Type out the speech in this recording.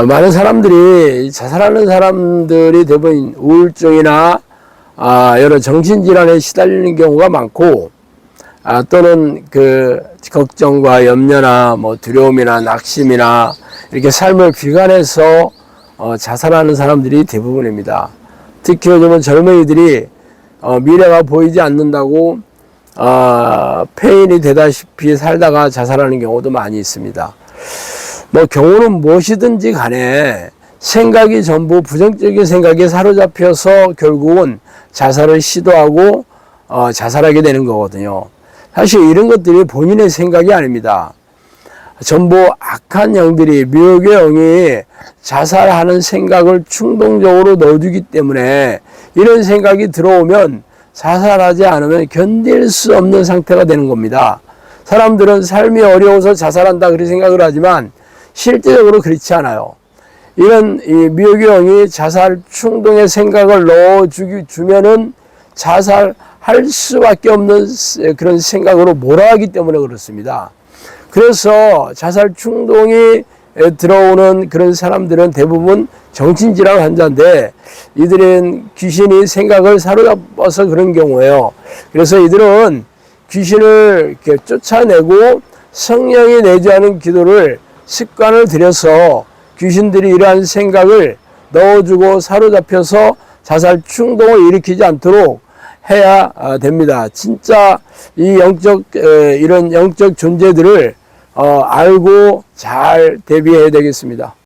어, 많은 사람들이 자살하는 사람들이 대부분 우울증이나 아, 여러 정신질환에 시달리는 경우가 많고 아, 또는 그 걱정과 염려나 뭐 두려움이나 낙심이나 이렇게 삶을 비관해서 어, 자살하는 사람들이 대부분입니다. 특히 요즘은 젊은이들이 어, 미래가 보이지 않는다고 어, 폐인이 되다시피 살다가 자살하는 경우도 많이 있습니다. 뭐 경우는 무엇이든지 간에 생각이 전부 부정적인 생각에 사로잡혀서 결국은 자살을 시도하고 어, 자살하게 되는 거거든요. 사실 이런 것들이 본인의 생각이 아닙니다. 전부 악한 영들이 미혹의 영이 자살하는 생각을 충동적으로 넣어주기 때문에 이런 생각이 들어오면 자살하지 않으면 견딜 수 없는 상태가 되는 겁니다. 사람들은 삶이 어려워서 자살한다 그렇게 생각을 하지만 실제적으로 그렇지 않아요. 이런 이 영이 자살 충동의 생각을 넣어주기 주면은 자살할 수밖에 없는 그런 생각으로 몰아가기 때문에 그렇습니다. 그래서 자살 충동이 들어오는 그런 사람들은 대부분 정신질환 환자인데 이들은 귀신이 생각을 사로잡아서 그런 경우예요. 그래서 이들은 귀신을 쫓아내고 성령이 내주하는 기도를 습관을 들여서 귀신들이 이러한 생각을 넣어주고 사로잡혀서 자살 충동을 일으키지 않도록 해야 아, 됩니다. 진짜 이 영적 에, 이런 영적 존재들을 어, 알고 잘 대비해야 되겠습니다.